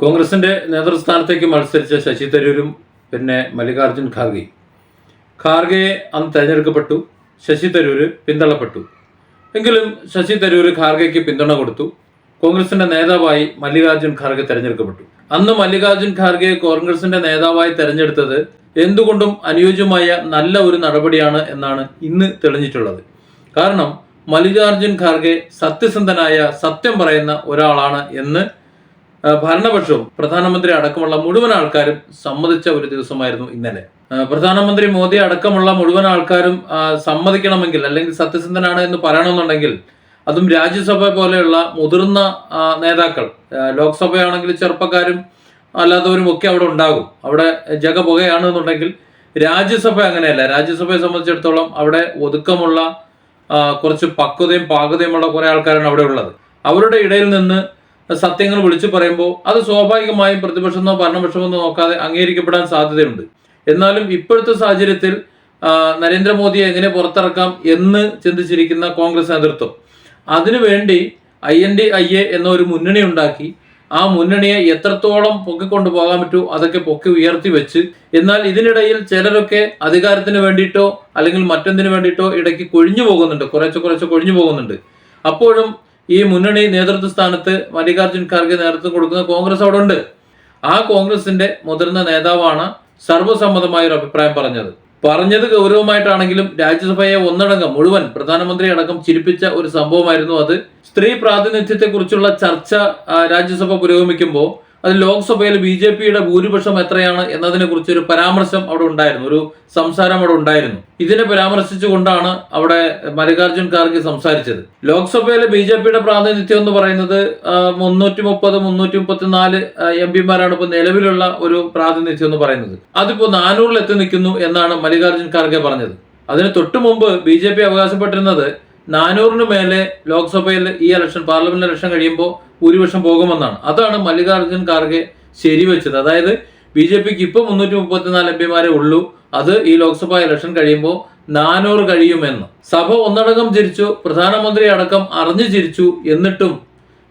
കോൺഗ്രസിന്റെ നേതൃസ്ഥാനത്തേക്ക് മത്സരിച്ച ശശി തരൂരും പിന്നെ മല്ലികാർജുൻ ഖാർഗെ. ഖാർഗെയെ അന്ന് തെരഞ്ഞെടുക്കപ്പെട്ടു ശശി തരൂര് പിന്തള്ളപ്പെട്ടു. എങ്കിലും ശശി തരൂര് ഖാർഗെക്ക് പിന്തുണ കൊടുത്തു. കോൺഗ്രസിന്റെ നേതാവായി മല്ലികാർജുൻ ഖാർഗെ തെരഞ്ഞെടുക്കപ്പെട്ടു. അന്ന് മല്ലികാർജുൻ ഖാർഗെ കോൺഗ്രസിന്റെ നേതാവായി തെരഞ്ഞെടുത്തത് എന്തുകൊണ്ടും അനുയോജ്യമായ നല്ല ഒരു നടപടിയാണ് എന്നാണ് ഇന്ന് തെളിഞ്ഞിട്ടുള്ളത്. കാരണം മല്ലികാർജുൻ ഖാർഗെ സത്യസന്ധനായ സത്യം പറയുന്ന ഒരാളാണ് എന്ന് ഭരണപക്ഷവും പ്രധാനമന്ത്രി അടക്കമുള്ള മുഴുവൻ ആൾക്കാരും സമ്മതിച്ച ഒരു ദിവസമായിരുന്നു ഇന്നലെ. പ്രധാനമന്ത്രി മോദി അടക്കമുള്ള മുഴുവൻ ആൾക്കാരും സമ്മതിക്കണമെങ്കിൽ അല്ലെങ്കിൽ സത്യസന്ധനാണ് എന്ന് പറയണമെന്നുണ്ടെങ്കിൽ അതും രാജ്യസഭ പോലെയുള്ള മുതിർന്ന നേതാക്കൾ ലോക്സഭയാണെങ്കിൽ ചെറുപ്പക്കാരും അല്ലാത്തവരും ഒക്കെ അവിടെ ഉണ്ടാകും. അവിടെ ജഗ പുകയാണെന്നുണ്ടെങ്കിൽ രാജ്യസഭ അങ്ങനെയല്ല. രാജ്യസഭയെ സംബന്ധിച്ചിടത്തോളം അവിടെ ഒതുക്കമുള്ള കുറച്ച് പക്വതയും പാകതയുമുള്ള കുറെ ആൾക്കാരാണ് അവിടെ ഉള്ളത്. അവരുടെ ഇടയിൽ നിന്ന് സത്യങ്ങൾ വിളിച്ചു പറയുമ്പോൾ അത് സ്വാഭാവികമായും പ്രതിപക്ഷമെന്നോ ഭരണപക്ഷമെന്നോ നോക്കാതെ അംഗീകരിക്കപ്പെടാൻ സാധ്യതയുണ്ട്. എന്നാലും ഇപ്പോഴത്തെ സാഹചര്യത്തിൽ നരേന്ദ്രമോദിയെ എങ്ങനെ പുറത്തിറക്കാം എന്ന് ചിന്തിച്ചിരിക്കുന്ന കോൺഗ്രസ് നേതൃത്വം അതിനുവേണ്ടി I N D I A എന്ന ഒരു മുന്നണി ഉണ്ടാക്കി ആ മുന്നണിയെ എത്രത്തോളം പൊക്കിക്കൊണ്ടു പോകാൻ പറ്റൂ അതൊക്കെ പൊക്കി ഉയർത്തി വെച്ച് എന്നാൽ ഇതിനിടയിൽ ചിലരൊക്കെ അധികാരത്തിന് വേണ്ടിയിട്ടോ അല്ലെങ്കിൽ മറ്റെന്തിനു വേണ്ടിയിട്ടോ ഇടയ്ക്ക് കൊഴിഞ്ഞു പോകുന്നുണ്ട് കുറച്ച് കുറച്ച് കൊഴിഞ്ഞു പോകുന്നുണ്ട്. അപ്പോഴും ഈ മുന്നണി നേതൃത്വ സ്ഥാനത്ത് മല്ലികാർജുൻ ഖാർഗെ നേതൃത്വം കൊടുക്കുന്ന കോൺഗ്രസ് അവിടെ ഉണ്ട് ആ കോൺഗ്രസിന്റെ മുതിർന്ന നേതാവാണ് സർവസമ്മതമായ ഒരു അഭിപ്രായം പറഞ്ഞത്. പറഞ്ഞത് ഗൗരവമായിട്ടാണെങ്കിലും രാജ്യസഭയെ ഒന്നടങ്കം മുഴുവൻ പ്രധാനമന്ത്രി അടക്കം ചിരിപ്പിച്ച ഒരു സംഭവമായിരുന്നു അത്. സ്ത്രീ പ്രാതിനിധ്യത്തെക്കുറിച്ചുള്ള ചർച്ച രാജ്യസഭ പുരോഗമിക്കുമ്പോൾ അത് ലോക്സഭയിൽ ബി ജെ പിയുടെ ഭൂരിപക്ഷം എത്രയാണ് എന്നതിനെ കുറിച്ച് ഒരു പരാമർശം അവിടെ ഉണ്ടായിരുന്നു. ഒരു സംസാരം അവിടെ ഉണ്ടായിരുന്നു. ഇതിനെ പരാമർശിച്ചുകൊണ്ടാണ് അവിടെ മല്ലികാർജുൻ ഖാർഗെ സംസാരിച്ചത്. ലോക്സഭയിലെ ബി ജെ പിയുടെ പ്രാതിനിധ്യം എന്ന് പറയുന്നത് മുന്നൂറ്റി മുപ്പത് മുന്നൂറ്റി മുപ്പത്തിനാല് എം പിമാരാണ് ഇപ്പോൾ നിലവിലുള്ള ഒരു പ്രാതിനിധ്യം എന്ന് പറയുന്നത്. അതിപ്പോ നാനൂറിൽ എത്തി നിൽക്കുന്നു എന്നാണ് മല്ലികാർജുൻ ഖാർഗെ പറഞ്ഞത്. അതിന് തൊട്ടു മുമ്പ് ബി ജെ പി അവകാശപ്പെട്ടിരുന്നത് നാനൂറിന് മേലെ ലോക്സഭയിൽ ഈ ഇലക്ഷൻ പാർലമെന്റ് ഇലക്ഷൻ കഴിയുമ്പോൾ ഭൂരിപക്ഷം പോകുമെന്നാണ്. അതാണ് മല്ലികാർജുൻ ഖാർഗെ ശരിവെച്ചത്. അതായത് ബി ജെ പിക്ക് ഇപ്പോൾ മുന്നൂറ്റി മുപ്പത്തിനാല് എം പിമാരെ ഉള്ളൂ. അത് ഈ ലോക്സഭാ ഇലക്ഷൻ കഴിയുമ്പോൾ നാനൂറ് കഴിയുമെന്ന്. സഭ ഒന്നടങ്കം ചിരിച്ചു പ്രധാനമന്ത്രി അടക്കം അറിഞ്ഞു ചിരിച്ചു എന്നിട്ടും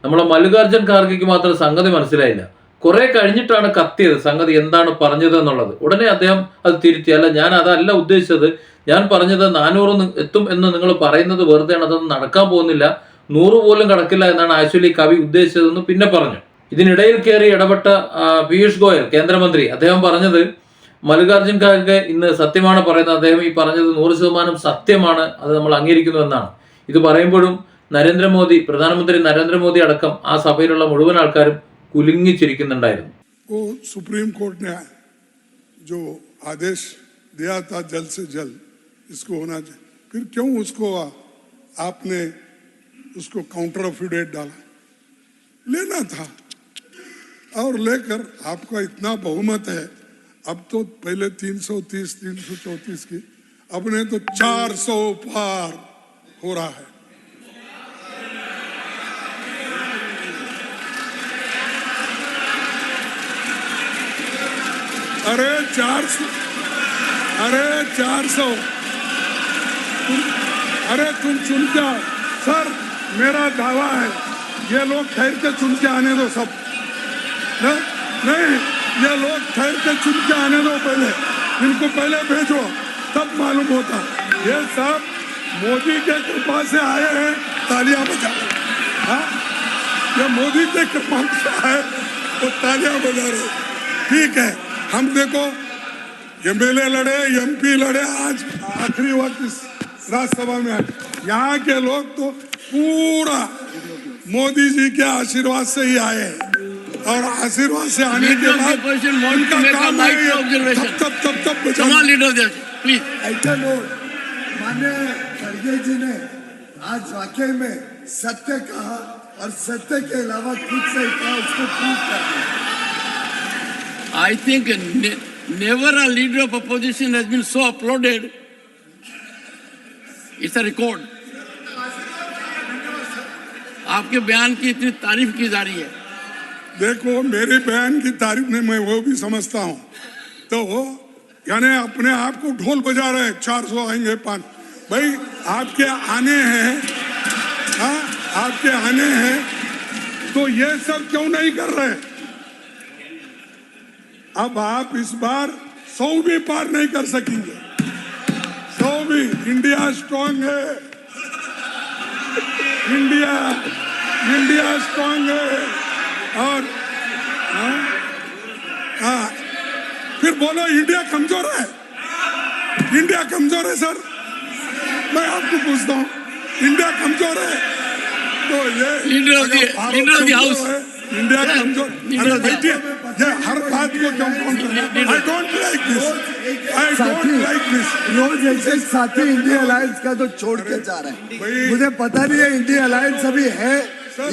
നമ്മളെ മല്ലികാർജുൻ ഖാർഗെക്ക് മാത്രം സംഗതി മനസ്സിലായില്ല. കുറെ കഴിഞ്ഞിട്ടാണ് കത്തിയത് സംഗതി എന്താണ് പറഞ്ഞത് എന്നുള്ളത്. ഉടനെ അദ്ദേഹം അത് തിരുത്തി. അല്ല ഞാൻ അതല്ല ഉദ്ദേശിച്ചത്. ഞാൻ പറഞ്ഞത് നാനൂറ് എത്തും എന്ന് നിങ്ങൾ പറയുന്നത് വെറുതെയാണ് അതൊന്നും നടക്കാൻ പോകുന്നില്ല. നൂറ് പോലും കടക്കില്ല എന്നാണ് ആക്ച്വലി കവി ഉദ്ദേശിച്ചതെന്ന് പിന്നെ പറഞ്ഞു. ഇതിനിടയിൽ കയറി ഇടപെട്ട പീയൂഷ് ഗോയൽ കേന്ദ്രമന്ത്രി അദ്ദേഹം പറഞ്ഞത് മല്ലികാർജുൻ ഖാർഗെ ഇന്ന് സത്യമാണ് പറയുന്നത്. അദ്ദേഹം ഈ പറഞ്ഞത് നൂറ് ശതമാനം സത്യമാണ് അത് നമ്മൾ അംഗീകരിക്കുന്നു എന്നാണ്. ഇത് പറയുമ്പോഴും നരേന്ദ്രമോദി പ്രധാനമന്ത്രി നരേന്ദ്രമോദി അടക്കം ആ സഭയിലുള്ള മുഴുവൻ ആൾക്കാരും കുലുങ്ങിച്ചിരിക്കുന്നുണ്ടായിരുന്നു को सुप्रीम कोर्ट ने जो आदेश दिया था जल्द से जल्द इसको होना चाहिए फिर क्यों उसको आ- आपने उसको काउंटर अफिडेट डाला लेना था और लेकर आपका इतना बहुमत है अब तो पहले 330 334 की अब ने तो 400 पार हो रहा है अरे चार सौ, अरे चार सौ। अरे तुम चुन के आओ। सर, मेरा दावा है, ये लोग ठहर के चुन के आने दो सब। न? नहीं, ये लोग ठहर के चुन के आने दो पहले। इनको पहले भेजो, तब मालूम होता। ये सब मोदी के कृपा से आए हैं, तालियाँ बजा हाँ। ये मोदी के कृपा से आए तो तालियाँ बजा रहे ठीक है। हम देखो एमएलए लड़े एमपी लड़े आज आखिरी वक्त इस राज्यसभा में आए यहाँ के लोग तो पूरा मोदी जी के आशीर्वाद से ही आए और आशीर्वाद से आने के बाद उनका काम है तब तब तब. ऐसा लोग मान्य खड़गे जी ने आज वाकई में सत्य कहा और सत्य के अलावा कुछ नहीं कहा उसको प्रूव कर दिया। I think ne- never a leader of opposition has been so applauded. It's a record. आपके बयान की इतनी तारीफ़ की जा रही है देखो, मेरे बयान की तारीफ़ में मैं वो भी समझता हूँ तो वो, यानी अपने आप को ढोल बजा रहे चार सौ आएँगे पाँच भाई, आपके आने हैं हाँ आपके आने हैं तो ये सब क्यों नहीं कर रहे अब आप इस बार सौ भी पार नहीं कर सकेंगे। सौ भी। इंडिया स्ट्रांग है। इंडिया इंडिया स्ट्रांग है। और हाँ, हाँ, फिर बोलो इंडिया कमज़ोर है? इंडिया कमज़ोर है सर। मैं आपको पूछता हूँ इंडिया कमज़ोर है? तो ये the कमज़ोर है, इंडिया कमज़ोर। अरे बैठिए। ये हर बात को क्यों counter I don't like this I don't साथी लाइक दिस रोज एक साथी इंडिया अलायंस का तो छोड़ के जा रहा है। मुझे पता नहीं है इंडिया अलायंस अभी है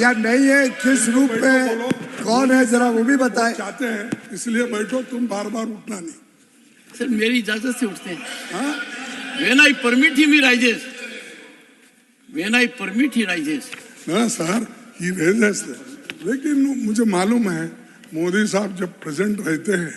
या नहीं है किस रूप में कौन है जरा वो भी बताएँ। चाहते हैं इसलिए बैठो तुम बार बार उठना नहीं। सर मेरी इजाज़त से उठते हैं। हाँ? When I permit him, he rises. When I permit, he rises. ना सर ही रेजेस लेकिन मुझे मालूम है मोदी साहब जब प्रेजेंट रहते हैं